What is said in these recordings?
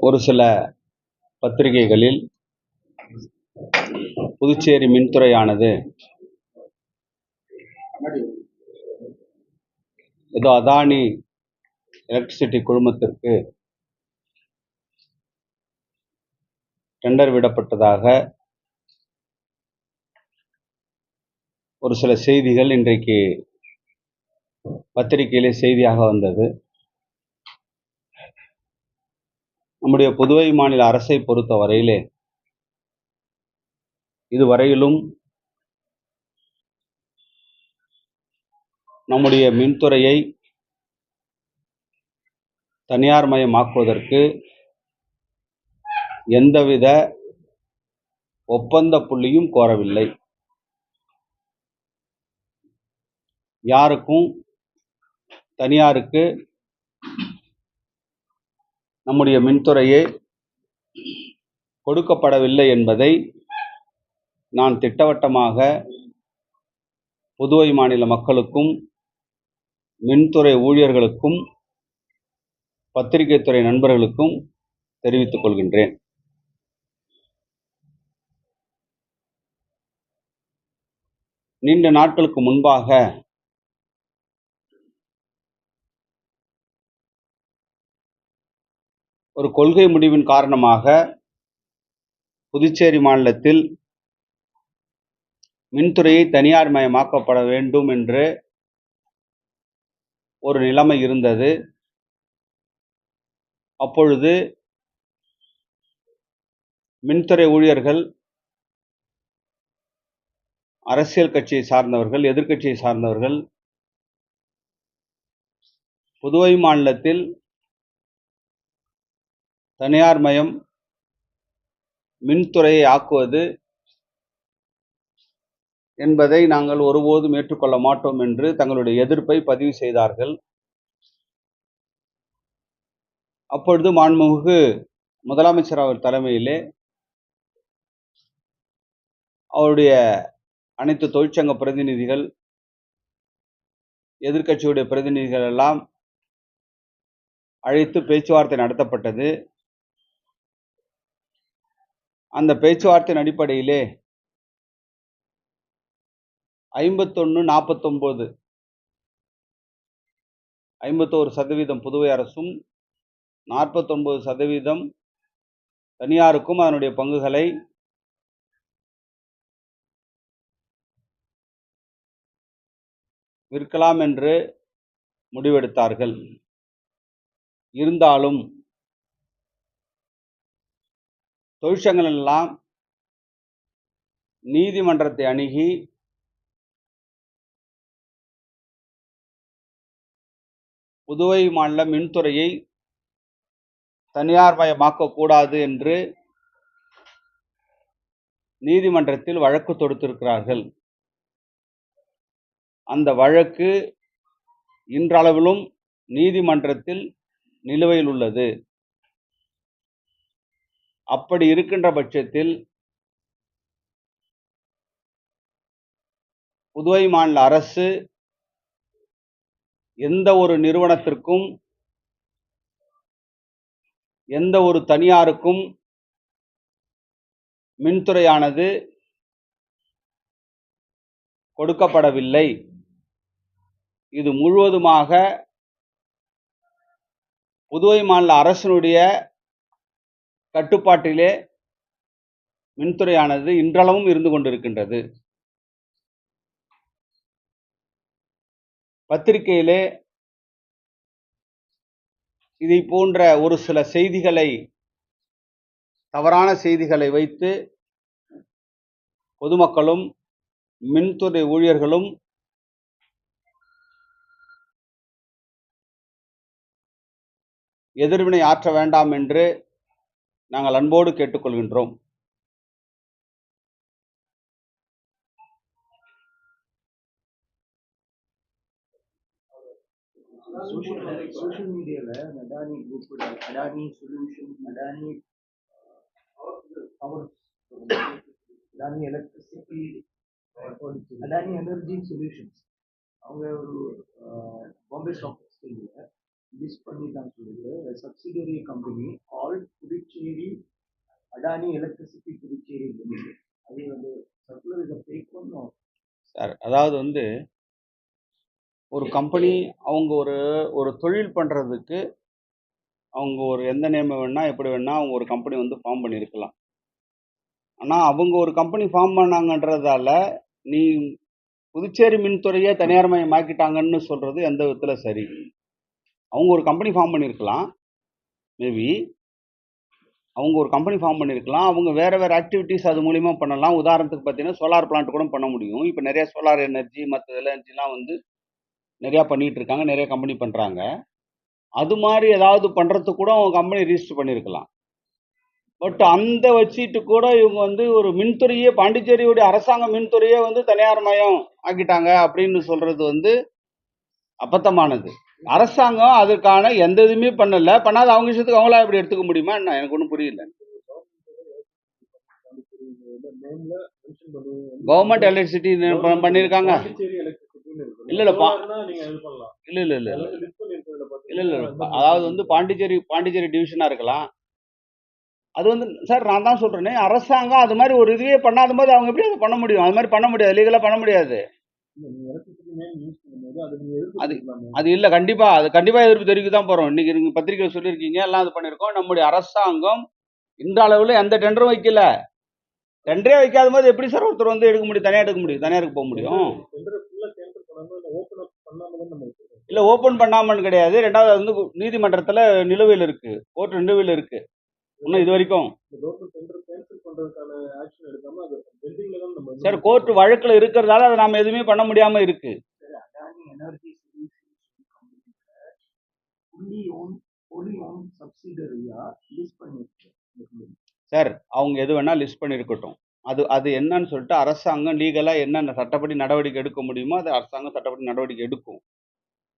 ஒரு சில பத்திரிகைகளில் புதுச்சேரி மின்துறையானது ஏதோ அதானி எலக்ட்ரிசிட்டி குழுமத்திற்கு டெண்டர் விடப்பட்டதாக ஒரு சில செய்திகள் இன்றைக்கு பத்திரிகையிலே செய்தியாக வந்தது. நம்முடைய புதுவை மாநில அரசை பொறுத்த வரையிலே இதுவரையிலும் நம்முடைய மின்துறையை தனியார் மயமாக்குவதற்கு எந்தவித ஒப்பந்த புள்ளியும் கோரவில்லை. யாருக்கும் தனியாருக்கு நம்முடைய மின்துறையே கொடுக்கப்படவில்லை என்பதை நான் திட்டவட்டமாக புதுவை மாநில மக்களுக்கும் மின்துறை ஊழியர்களுக்கும் பத்திரிகை துறை நண்பர்களுக்கும் தெரிவித்துக் கொள்கின்றேன். நீண்ட நாட்களுக்கு முன்பாக ஒரு கொள்கை முடிவின் காரணமாக புதுச்சேரி மாநிலத்தில் மின்துறையை தனியார் மயமாக்கப்பட வேண்டும் என்று ஒரு நிலைமை இருந்தது. அப்பொழுது மின்துறை ஊழியர்கள் அரசியல் கட்சியை சார்ந்தவர்கள் எதிர்க்கட்சியை சார்ந்தவர்கள் புதுவை மாநிலத்தில் தனியார் மயம் மின்துறையை ஆக்குவது என்பதை நாங்கள் ஒருபோதும் ஏற்றுக்கொள்ள மாட்டோம் என்று தங்களுடைய எதிர்ப்பை பதிவு செய்தார்கள். அப்பொழுது மாண்புமிகு முதலமைச்சர் அவர் தலைமையிலே அவருடைய அனைத்து தொழிற்சங்க பிரதிநிதிகள் எதிர்க்கட்சியுடைய பிரதிநிதிகள் எல்லாம் அழைத்து பேச்சுவார்த்தை நடத்தப்பட்டது. அந்த பேச்சுவார்த்தையின் அடிப்படையிலே ஐம்பத்தொன்று நாற்பத்தொம்போது ஐம்பத்தோரு சதவீதம் புதுவை அரசும் நாற்பத்தொன்பது சதவீதம் தனியாருக்கும் அதனுடைய பங்குகளை விற்கலாம் என்று முடிவெடுத்தார்கள். இருந்தாலும் தொழிற்சங்கங்கள் எல்லாம் நீதிமன்றத்தை அணுகி புதுவை மாநில மின்துறையை தனியார் மயமாக்கக்கூடாது என்று நீதிமன்றத்தில் வழக்கு தொடுத்திருக்கிறார்கள். அந்த வழக்கு இன்றளவிலும் நீதிமன்றத்தில் நிலுவையில் உள்ளது. அப்படி இருக்கின்ற பட்சத்தில் புதுவை மாநில அரசு எந்த ஒரு நிறுவனத்திற்கும் எந்த ஒரு தனியாருக்கும் மின்துறையானது கொடுக்கப்படவில்லை. இது முழுவதுமாக புதுவை மாநில அரசினுடைய கட்டுப்பாட்டிலே மின்துறையானது இன்றளவும் இருந்து கொண்டிருக்கின்றது. பத்திரிகையிலே இதை போன்ற ஒரு சில செய்திகளை தவறான செய்திகளை வைத்து பொதுமக்களும் மின்துறை ஊழியர்களும் எதிர்வினை ஆற்ற வேண்டாம் என்று நாங்கள் அன்போடு கேட்டுக்கொள்கின்றோம். சோஷியல் சோஷியல் மீடியால Adani group Adani solution Adani power Adani electricity Adani energy solutions அவங்க ஒரு பாம்பே ஸ்டாக் எக்ஸ்சேஞ்சில் மிஸ் பண்ணிட்டாங்க சொல்லிட்டு subsidiary company call Puducherry Adani electricity Puducherry அது வந்து சர்க்குலர் இதை ஃபேக் பண்ணோம். சார் அதாவது வந்து ஒரு கம்பெனி அவங்க ஒரு ஒரு தொழில் பண்ணுறதுக்கு அவங்க ஒரு எந்த நேம் வேணால் எப்படி வேணால் அவங்க ஒரு கம்பெனி வந்து ஃபார்ம் பண்ணியிருக்கலாம். ஆனால் அவங்க ஒரு கம்பெனி ஃபார்ம் பண்ணாங்கன்றதால நீ புதுச்சேரி மின்துறையை தனியார்மயமாக்கிட்டாங்கன்னு சொல்கிறது எந்த விதத்தில் சரி? அவங்க ஒரு கம்பெனி ஃபார்ம் பண்ணியிருக்கலாம் மேபி அவங்க ஒரு கம்பெனி ஃபார்ம் பண்ணியிருக்கலாம் அவங்க வேறு வேறு ஆக்டிவிட்டீஸ் அது மூலிமா பண்ணலாம். உதாரணத்துக்கு பார்த்தீங்கன்னா சோலார் பிளான்ட் கூட பண்ண முடியும். இப்போ நிறைய சோலார் எனர்ஜி மற்ற எனர்ஜிலாம் வந்து நிறையா பண்ணிகிட்டு இருக்காங்க. நிறைய கம்பெனி பண்ணுறாங்க அது மாதிரி ஏதாவது பண்ணுறதுக்கு கூட அவங்க கம்பெனி ரிஜிஸ்டர் பண்ணியிருக்கலாம் பட் அந்த வச்சுட்டு கூட இவங்க வந்து ஒரு மின்துறையே பாண்டிச்சேரியுடைய அரசாங்க மின்துறையே வந்து தனியார் மயம் ஆக்கிட்டாங்க அப்படின்னு சொல்கிறது வந்து அபத்தமானது அரசாங்கம் அதுக்கான எந்த இதுவுமே பண்ணல. பண்ணாத அவங்க விஷயத்துக்கு அவங்களா எப்படி எடுத்துக்க முடியுமா? என்ன? எனக்கு ஒன்றும் புரியல. கவர்மெண்ட் எலக்ட்ரிசிட்டி பண்ணியிருக்காங்க இல்ல எலக்ட்ரிசிட்டின்னு இல்ல இல்ல, இல்ல, இல்ல இல்ல இல்லை. இல்லை இல்லை அதாவது வந்து பாண்டிச்சேரி பாண்டிச்சேரி டிவிஷனாக இருக்கலாம். அது வந்து சார் நான் தான் சொல்கிறேனே அரசாங்கம் அது மாதிரி ஒரு இதுவே பண்ணாத போது அவங்க எப்படி அதை பண்ண முடியும்? அது மாதிரி பண்ண முடியாது. லீகலாக பண்ண முடியாது. நீங்க அது நீங்க இல்லை கண்டிப்பாக அது கண்டிப்பாக எதிர்ப்பு தெரிவிக்க தான் போகிறோம் இன்றைக்கி நீங்கள் பத்திரிக்கையில் சொல்லியிருக்கீங்க எல்லாம் இது பண்ணியிருக்கோம். நம்முடைய அரசாங்கம் இந்த அளவில் எந்த டெண்டரும் வைக்கல. டெண்டரே வைக்காத போது எப்படி சார் ஒருத்தர் வந்து எடுக்க முடியும்? தனியாக எடுக்க முடியும்? தனியாருக்கு போக முடியும்? இல்ல ஓப்பன் பண்ணாமன்னு கிடையாது. ரெண்டாவது வந்து நீதிமன்றத்தில் நிலுவையில் இருக்குது கோர்ட் நிலுவையில் இருக்குது இன்னும் இது வரைக்கும். சார் கோர்ட் வழக்கில் இருக்கிறதால அதை நாம் எதுவுமே பண்ண லிஸ்ட் பண்ணிருக்கு சார் அவங்க எது வேணால் லிஸ்ட் பண்ணியிருக்கட்டும் அது அது என்னன்னு சொல்லிட்டு அரசாங்கம் லீகலாக என்னென்ன சட்டப்படி நடவடிக்கை எடுக்க முடியுமோ அது அரசாங்கம் சட்டப்படி நடவடிக்கை எடுக்கும்.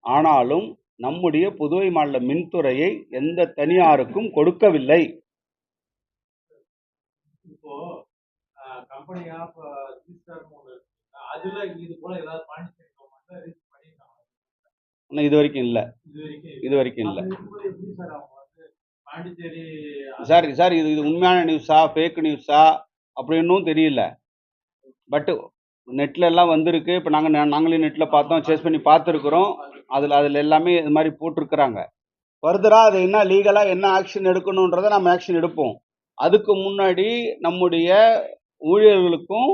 ஆனாலும் நம்முடைய புதுவை மாநில மின்துறையை எந்த தனியாருக்கும் கொடுக்கவில்லை இப்போ ஒன்று இருக்கு. அதுல இது போல ஏதாவது பாண்டிச்சேரி கவர்மெண்ட்ல ரிஜிஸ்டர் பண்ணியிருக்காங்க இன்னும் இது வரைக்கும் இல்லை. இது வரைக்கும் இல்லை. பாண்டிச்சேரி சார் சார் இது இது உண்மையான நியூஸா ஃபேக் நியூஸா அப்படின்னும் தெரியல. பட் நெட்ல எல்லாம் வந்திருக்கு. இப்போ நாங்கள் நாங்களே நெட்டில் பார்த்தோம் சேஸ் பண்ணி பார்த்துருக்குறோம். அதில் அதில் எல்லாமே இது மாதிரி போட்டிருக்கிறாங்க. ஃபர்தராக அது என்ன லீகலாக என்ன ஆக்ஷன் எடுக்கணுன்றதை நம்ம ஆக்ஷன் எடுப்போம். அதுக்கு முன்னாடி நம்முடைய ஊழியர்களுக்கும்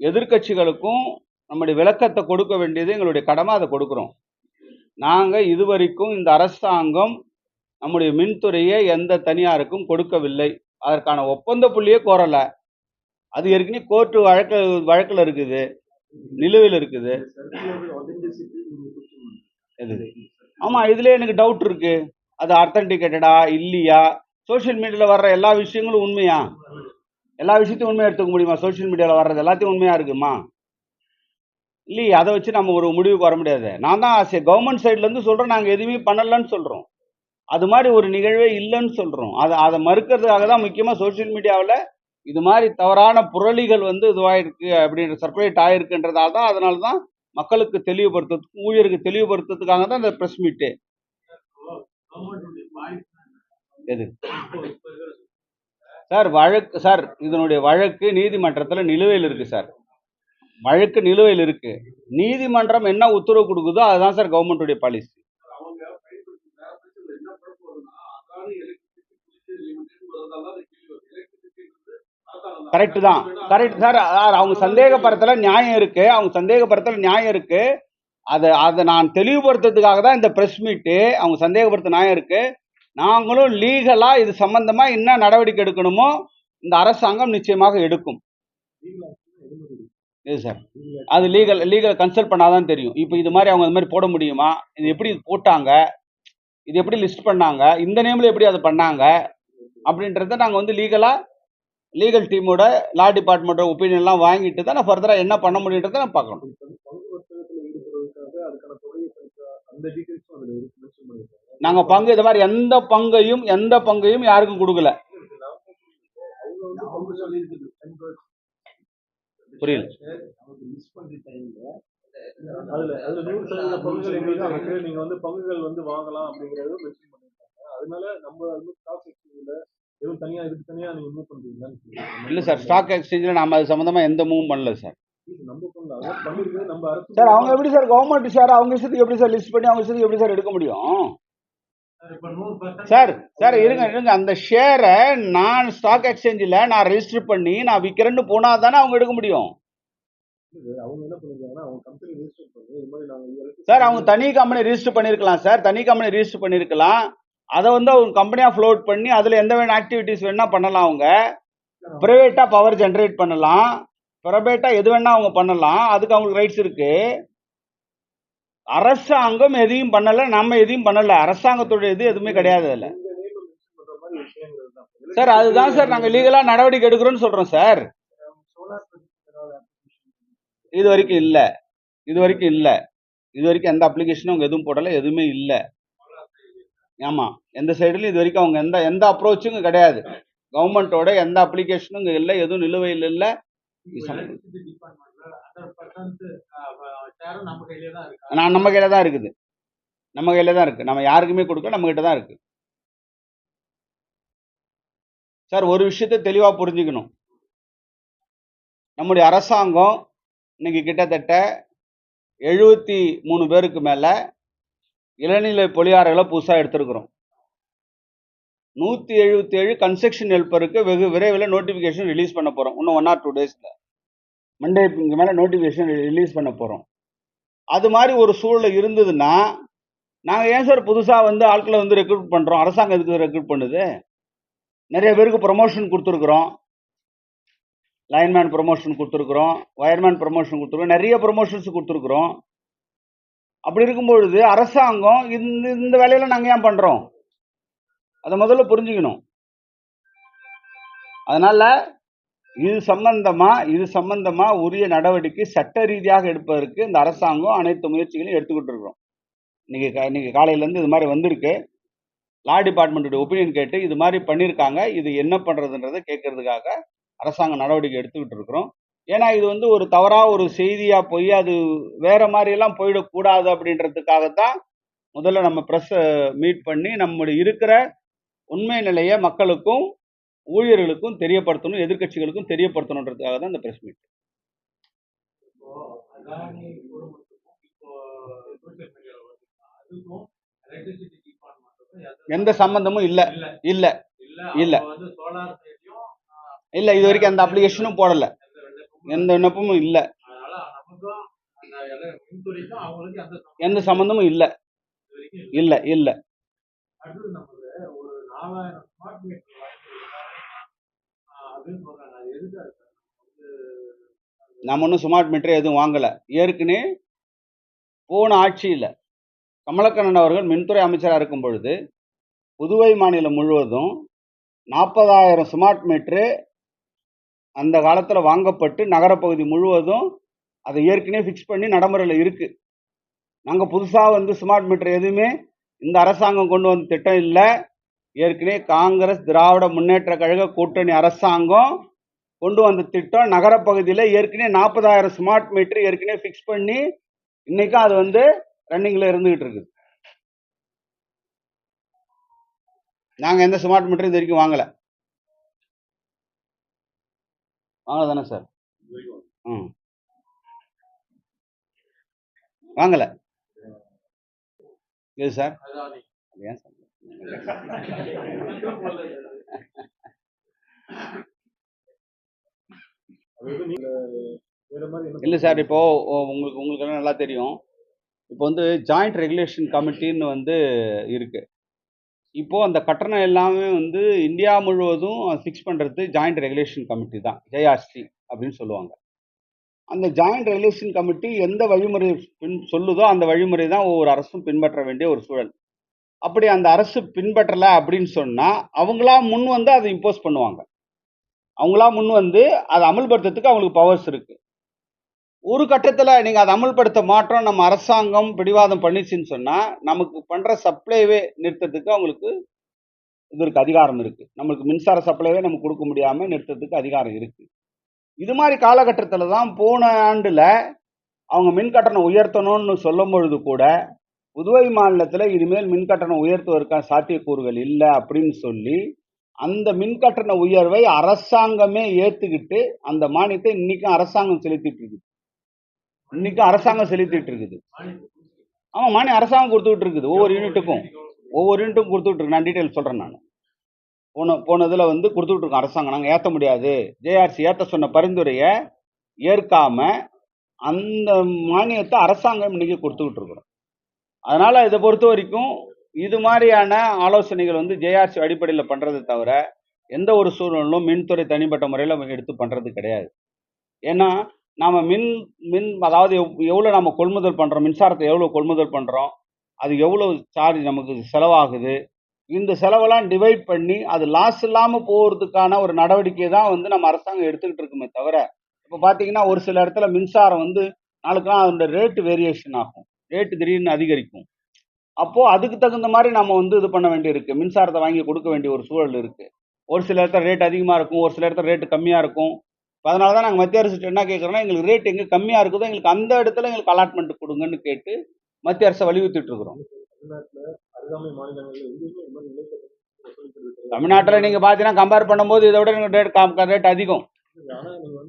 எதிர்க்கட்சிகளுக்கும் நம்முடைய விளக்கத்தை கொடுக்க வேண்டியது எங்களுடைய கடமை அதை கொடுக்குறோம். நாங்கள் இதுவரைக்கும் இந்த அரசாங்கம் நம்முடைய மின்துறையை எந்த தனியாருக்கும் கொடுக்கவில்லை. அதற்கான ஒப்பந்த புள்ளியே கோரலை. அது ஏற்கனவே கோர்ட்டு வழக்கு வழக்கில் இருக்குது. நிலுவையில் இருக்குது. எது? ஆமாம் இதுலேயே எனக்கு டவுட் இருக்கு. அது அத்தன்டிகேட்டடா இல்லையா? சோஷியல் மீடியாவில் வர்ற எல்லா விஷயங்களும் உண்மையா? எல்லா விஷயத்தையும் உண்மையாக எடுத்துக்க முடியுமா? சோஷியல் மீடியாவில் வர்றது எல்லாத்தையும் உண்மையாக இருக்குமா? இல்லையே அதை வச்சு நம்ம ஒரு முடிவுக்கு வர முடியாது. நான் தான் ஆசை. கவர்மெண்ட் சைட்லேருந்து சொல்கிறோம் நாங்கள் எதுவுமே பண்ணலன்னு சொல்கிறோம் அது மாதிரி ஒரு நிகழ்வே இல்லைன்னு சொல்கிறோம் அதை அதை மறுக்கிறதுக்காக தான் முக்கியமாக சோஷியல் மீடியாவில் இது மாதிரி தவறான புரளிகள் வந்து இதுவாயிருக்கு அப்படின்ற சர்க்குலேட் ஆயிருக்குன்றதால தான் அதனால தான் மக்களுக்கு தெளிவுபடுத்துறதுக்கு ஊழியருக்கு தெளிவுபடுத்துறதுக்காக தான் இந்த ப்ரெஸ் மீட்டு எது? சார் வழக்கு சார் இதனுடைய வழக்கு நீதிமன்றத்தில் நிலுவையில் இருக்குது சார். வழக்கு நிலுவையில் இருக்குது நீதிமன்றம் என்ன உத்தரவு கொடுக்குதோ அதுதான் சார் கவர்மெண்ட்டுடைய பாலிசி. கரெக்டு தான். கரெக்ட் சார் சார் அவங்க சந்தேகப்படுறதுல நியாயம் இருக்கு. அவங்க சந்தேகப்படுறதுல நியாயம் இருக்கு. அதை அதை நான் தெளிவுபடுத்துறதுக்காக தான் இந்த ப்ரெஸ் மீட்டு. அவங்க சந்தேகப்படுத்த நியாயம் இருக்கு. நாங்களும் லீகலாக இது சம்பந்தமா என்ன நடவடிக்கை எடுக்கணுமோ இந்த அரசாங்கம் நிச்சயமாக எடுக்கும். இது சார்? அது லீகல் லீகல் கன்சல்ட் பண்ணாதான் தெரியும். இப்போ இது மாதிரி அவங்க இது மாதிரி போட முடியுமா? இது எப்படி இது போட்டாங்க? இது எப்படி லிஸ்ட் பண்ணாங்க? இந்த நேமில் எப்படி அதை பண்ணாங்க? அப்படின்றத நாங்கள் வந்து லீகலாக லீகல் டீமோட லா டிபார்ட்மெண்ட்டோட ஒப்பீனியன்லாம் வாங்கிட்டு தான் நான் ஃபர்தராக என்ன பண்ண முடியுன்றதை நான் பார்க்கணும். நாங்க பங்கு நாங்கள் பங்கு இது மாதிரி எந்த பங்கையும் எந்த பங்கையும் யாருக்கும் கொடுக்கல. வந்து புரியல. அவங்க நீங்க வந்து பங்குகள் வந்து வாங்கலாம் அப்படிங்கறது மென்ஷன் பண்ணிருக்காங்க அதனால நம்ம வந்து ஸ்டாக் எக்ஸ்சேஞ்சில் எதுவும் தனியா இதுக்கு தனியா நீங்க மூவ் பண்றீங்களான்னு இல்லை சார் ஸ்டாக் எக்ஸ்சேஞ்சில் நாம அது சம்மந்தமாக எந்த மூவும் பண்ணல சார். சார் அவங்க எப்படி சார் கவர்மெண்ட் சார் அவங்க இஷ்டத்துக்கு எப்படி சார் லிஸ்ட் பண்ணி அவங்க இஷ்டத்துக்கு எப்படி சார் எடுக்க முடியும்? சார் சார் இருங்க இருங்க. அந்த ஷேரை நான் ஸ்டாக் எக்ஸ்சேஞ்சில் நான் ரெஜிஸ்டர் பண்ணி நான் விற்கிறேன்னு போனால் தானே அவங்க எடுக்க முடியும்? சார் அவங்க தனி கம்பெனி ரிஜிஸ்டர் பண்ணியிருக்கலாம் சார். தனி கம்பெனி ரிஜிஸ்டர் பண்ணியிருக்கலாம் அதை வந்து அவங்க கம்பெனியாக ஃப்ளோட் பண்ணி அதில் எந்த வேணும் ஆக்டிவிட்டீஸ் வேணால் பண்ணலாம் அவங்க. ப்ரைவேட்டாக பவர் ஜென்ரேட் பண்ணலாம். ப்ரைவேட்டாக எது வேணால் அவங்க பண்ணலாம். அதுக்கு அவங்களுக்கு ரைட்ஸ் இருக்கு. அரசாங்கம் எதையும் பண்ணலை நம்ம எதையும் பண்ணலை. அரசாங்கத்தோட இது எதுவுமே கிடையாது அதில். சார் அதுதான் சார் நாங்கள் லீகலாக நடவடிக்கை எடுக்கிறோம்னு சொல்கிறோம் சார். இது வரைக்கும் இல்லை. இது வரைக்கும் இல்லை. இது வரைக்கும் எந்த அப்ளிகேஷனும் அவங்க எதுவும் போடலை எதுவுமே இல்லை. ஆமாம் எந்த சைடுலையும் இது வரைக்கும் அவங்க எந்த எந்த அப்ரோச்சும் கிடையாது. கவர்மெண்ட்டோட எந்த அப்ளிகேஷனும் இல்லை எதுவும் நிலுவையில் இல்லை. நம்ம தான் நான் நம்ம கையில தான் இருக்குது. நம்ம கையில தான் இருக்கு. நம்ம யாருக்குமே கொடுக்க நம்ம கிட்ட தான் இருக்கு. சார் ஒரு விஷயத்தை தெளிவா புரிஞ்சுக்கணும். நம்முடைய அரசாங்கம் இன்னைக்கு கிட்டத்தட்ட எழுபத்தி மூணு பேருக்கு மேலே இளநிலை பொலியாறுகளை புதுசாக எடுத்திருக்கிறோம். நூற்றி எழுபத்தி ஏழு கன்ஸ்ட்ரக்ஷன் ஹெல்ப்பருக்கு வெகு விரைவில் நோட்டிஃபிகேஷன் ரிலீஸ் பண்ண போகிறோம் இன்னும் ஒன் ஆர் டூ டேஸில் மண்டே இங்கே மேலே நோட்டிஃபிகேஷன் ரிலீஸ் பண்ண போகிறோம் அது மாதிரி ஒரு சூழ்நிலை இருந்ததுன்னா நாங்கள் ஏன் சார் புதுசாக வந்து ஆட்களை வந்து ரெக்ரூட் பண்ணுறோம் அரசாங்கம் எதுக்கு ரெக்ரூட் பண்ணுது? நிறைய பேருக்கு ப்ரொமோஷன் கொடுத்துருக்குறோம். லைன்மேன் ப்ரொமோஷன் கொடுத்துருக்குறோம். வயர்மேன் ப்ரொமோஷன் கொடுத்துருக்கோம் நிறைய ப்ரொமோஷன்ஸ் கொடுத்துருக்குறோம். அப்படி இருக்கும்பொழுது அரசாங்கம் இந்த இந்த வேலையில் நாங்கள் ஏன் பண்ணுறோம் அதை முதல்ல புரிஞ்சுக்கணும். அதனால் இது சம்பந்தமா இது சம்பந்தமா உரிய நடவடிக்கை சட்ட ரீதியாக எடுப்பதற்கு இந்த அரசாங்கம் அனைத்து முயற்சிகளையும் எடுத்துக்கிட்டு இருக்கிறோம். இன்னைக்கு இன்னைக்கு காலையிலேருந்து இது மாதிரி வந்திருக்கு. லா டிபார்ட்மெண்ட்டுடைய ஒப்பீனியன் கேட்டு இது மாதிரி பண்ணியிருக்காங்க. இது என்ன பண்ணுறதுன்றதை கேட்கறதுக்காக அரசாங்கம் நடவடிக்கை எடுத்துக்கிட்டு இருக்கிறோம். ஏன்னா இது வந்து ஒரு தவறாக ஒரு செய்தியாக போய் அது வேற மாதிரியெல்லாம் போயிடக்கூடாது அப்படின்றதுக்காகத்தான் முதல்ல நம்ம ப்ரெஸ்ஸை மீட் பண்ணி நம்முடைய இருக்கிற உண்மை நிலையை மக்களுக்கும் ஊழியர்களுக்கும் தெரியப்படுத்தணும் எதிர்க்கட்சிகளுக்கும் தெரியப்படுத்தணுன்றதுக்காக தான் இந்த ப்ரெஸ் மீட் எந்த சம்பந்தமும் இல்லை. இல்ல. இல்லை. இல்ல இது வரைக்கும் எந்த அப்ளிகேஷனும் போடலை. எந்த விண்ணப்பமும் இல்லை. அந்த எந்த சம்பந்தமும் இல்லை. இல்ல. இல்லை இல்லை அடுத்தது நமக்கு ஒரு நாலாயிரம் ஸ்மார்ட் மீட்டர் அப்படின்னு சொல்றாங்க அது எதுக்காக சார் வந்து நம்ம ஒன்றும் ஸ்மார்ட் மீட்டர் எதுவும் வாங்கலை. ஏற்கனவே போன ஆட்சியில் கமலக்கண்ணன் அவர்கள் மின்துறை அமைச்சராக இருக்கும் பொழுது புதுவை மாநிலம் முழுவதும் நாற்பதாயிரம் ஸ்மார்ட் மீட்ரு அந்த காலத்தில் வாங்கப்பட்டு நகரப்பகுதி முழுவதும் அதை ஏற்கனவே ஃபிக்ஸ் பண்ணி நடைமுறையில் இருக்குது நாங்கள் புதுசாக வந்து ஸ்மார்ட் மீட்டர் எதுவுமே இந்த அரசாங்கம் கொண்டு வந்த திட்டம் இல்லை. ஏற்கனவே காங்கிரஸ் திராவிட முன்னேற்ற கழக கூட்டணி அரசாங்கம் கொண்டு வந்த திட்டம் நகரப்பகுதியில் ஏற்கனவே நாற்பதாயிரம் ஸ்மார்ட் மீட்டர் ஏற்கனவே ஃபிக்ஸ் பண்ணி இன்னைக்கும் அது வந்து ரன்னிங்கில் இருந்துகிட்டு இருக்குது. நாங்கள் எந்த ஸ்மார்ட் மீட்டரும் இது வரைக்கும் வாங்கலை. வாங்கல தானே சார் ம். வாங்கலை. எது சார் ஏன் சார் இல்லை சார் இப்போ ஓ, உங்களுக்கு உங்களுக்கு எல்லாம் நல்லா தெரியும். இப்போ வந்து ஜாயிண்ட் ரெகுலேஷன் கமிட்டின்னு வந்து இருக்கு. இப்போ அந்த கட்டணம் எல்லாமே வந்து இந்தியா முழுவதும் ஃபிக்ஸ் பண்ணுறது ஜாயிண்ட் ரெகுலேஷன் கமிட்டி தான். ஜேஆர்சி அப்படின்னு சொல்லுவாங்க. அந்த ஜாயிண்ட் ரெகுலேஷன் கமிட்டி எந்த வழிமுறை பின் சொல்லுதோ அந்த வழிமுறை தான் ஒவ்வொரு அரசும் பின்பற்ற வேண்டிய ஒரு சூழல். அப்படி அந்த அரசு பின்பற்றலை அப்படின்னு சொன்னால் அவங்களா முன் வந்து அதை இம்போஸ் பண்ணுவாங்க. அவங்களா முன் வந்து அதை அமல்படுத்துறதுக்கு அவங்களுக்கு பவர்ஸ் இருக்கு. ஒரு கட்டத்தில் நீங்கள் அதை அமல்படுத்த மாட்டோம் நம்ம அரசாங்கம் பிடிவாதம் பண்ணிச்சுன்னு சொன்னால் நமக்கு பண்ணுற சப்ளைவே நிறுத்தத்துக்கு அவங்களுக்கு இது இருக்கு அதிகாரம் இருக்குது நம்மளுக்கு மின்சார சப்ளைவே நம்ம கொடுக்க முடியாமல் நிறுத்தத்துக்கு அதிகாரம் இருக்குது இது மாதிரி காலகட்டத்தில் தான் போன ஆண்டில் அவங்க மின் கட்டணம் உயர்த்தணும்னு சொல்லும் பொழுது கூட புதுவை மாநிலத்தில் இனிமேல் மின் கட்டணம் உயர்த்துவதற்கான சாத்தியக்கூறுகள் இல்லை அப்படின்னு சொல்லி அந்த மின் கட்டண உயர்வை அரசாங்கமே ஏற்றுக்கிட்டு அந்த மானியத்தை இன்னைக்கும் அரசாங்கம் செலுத்திட்டு இருக்குது. இன்னைக்கும் அரசாங்கம் செலுத்திட்டு இருக்குது. ஆமாம் மானியம் அரசாங்கம் கொடுத்துட்டு இருக்குது. ஒவ்வொரு யூனிட்டுக்கும். ஒவ்வொரு யூனிட்டும் கொடுத்துட்டு இருக்கு. நான் டீட்டெயில் சொல்கிறேன் நான். போன போனதில் வந்து கொடுத்துட்டு இருக்கோம் அரசாங்கம். நாங்கள் ஏற்ற முடியாது. ஜேஆர்சி ஏற்ற சொன்ன பரிந்துரையை ஏற்காம அந்த மானியத்தை அரசாங்கம் இன்னைக்கு கொடுத்துக்கிட்டு இருக்கிறோம். அதனால இதை பொறுத்த வரைக்கும் இது மாதிரியான ஆலோசனைகள் வந்து ஜேஆர்சி அடிப்படையில் பண்றதை தவிர எந்த ஒரு சூழலும் மின்துறை தனிப்பட்ட முறையில் எடுத்து பண்ணுறது கிடையாது. ஏன்னா நாம் மின் மின் அதாவது எவ்- நம்ம கொள்முதல் பண்ணுறோம் மின்சாரத்தை எவ்வளோ கொள்முதல் பண்ணுறோம் அது எவ்வளோ சார்ஜ் நமக்கு செலவாகுது இந்த செலவெல்லாம் டிவைட் பண்ணி அது லாஸ் இல்லாமல் போகிறதுக்கான ஒரு நடவடிக்கை தான் வந்து நம்ம அரசாங்கம் எடுத்துக்கிட்டு இருக்குமே தவிர இப்போ பார்த்தீங்கன்னா ஒரு சில இடத்துல மின்சாரம் வந்து நாளுக்கு நாள் அதோட ரேட்டு வேரியேஷன் ஆகும். ரேட்டு திடீர்னு அதிகரிக்கும். அப்போது அதுக்கு தகுந்த மாதிரி நம்ம வந்து இது பண்ண வேண்டியிருக்கு. மின்சாரத்தை வாங்கி கொடுக்க வேண்டிய ஒரு சூழல் இருக்குது ஒரு சில இடத்துல ரேட் அதிகமாக இருக்கும் ஒரு சில இடத்துல ரேட்டு கம்மியாக இருக்கும். அதனால தான் நாங்கள் மத்திய அரசு என்ன கேட்குறோன்னா எங்களுக்கு ரேட் எங்கே கம்மியாக இருக்குதோ எங்களுக்கு அந்த இடத்துல எங்களுக்கு அலாட்மெண்ட் கொடுங்கன்னு கேட்டு மத்திய அரசை வலியுறுத்திட்டு இருக்கிறோம். தமிழ்நாட்டில் நீங்கள் பார்த்தீங்கன்னா கம்பேர் பண்ணும்போது இதை விட ரேட் ரேட் அதிகம்.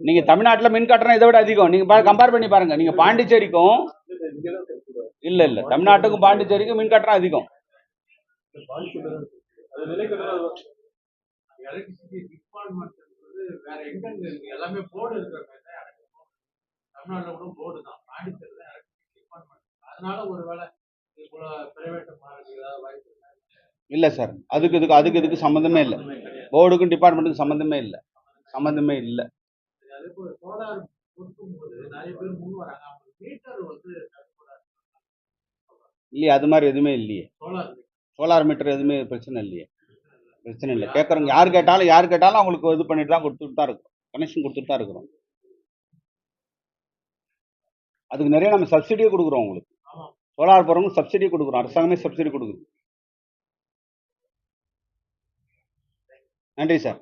நீங்கள் தமிழ்நாட்டில் மின் கட்டணம் இதை விட அதிகம். நீங்கள் கம்பேர் பண்ணி பாருங்கள் நீங்கள் பாண்டிச்சேரிக்கும் இல்ல இல்ல. தமிழ்நாட்டுக்கும் பாண்டிச்சேரிக்கும் மின் கட்டணம் அதிகம். இல்ல வேற எல்லாமே போர்டு போர்டு தான் பாண்டிச்சேரி தான் அதனால பிரைவேட் இல்லை சார். அதுக்கு இதுக்கு அதுக்கு இதுக்கு சம்மந்தமே இல்லை. போர்டுக்கும் டிபார்ட்மெண்ட்டுக்கும் சம்மந்தமே இல்லை. சம்மந்தமே இல்லை அதே போல சோலார் கொடுக்கும்போது நிறைய பேர் முன் வராங்க அவங்க மீட்டர் வந்து கட்டுக்கூடாது இல்லையே அது மாதிரி எதுவுமே இல்லையே. Solar meter. எதுவுமே பிரச்சனை இல்லையே. பிரச்சனை இல்லை. கேட்குறவங்க யார் கேட்டாலும் யார் கேட்டாலும் அவங்களுக்கு இது பண்ணிட்டு தான் கொடுத்துட்டு தான் இருக்கிறோம். கனெக்ஷன் கொடுத்துட்டு தான் இருக்கிறோம். அதுக்கு நிறைய நம்ம சப்சிடியே கொடுக்குறோம் உங்களுக்கு. சோலார் போகிறவங்க சப்சிடி கொடுக்குறோம். அரசாங்கமே சப்சிடி கொடுக்குது. நன்றி சார்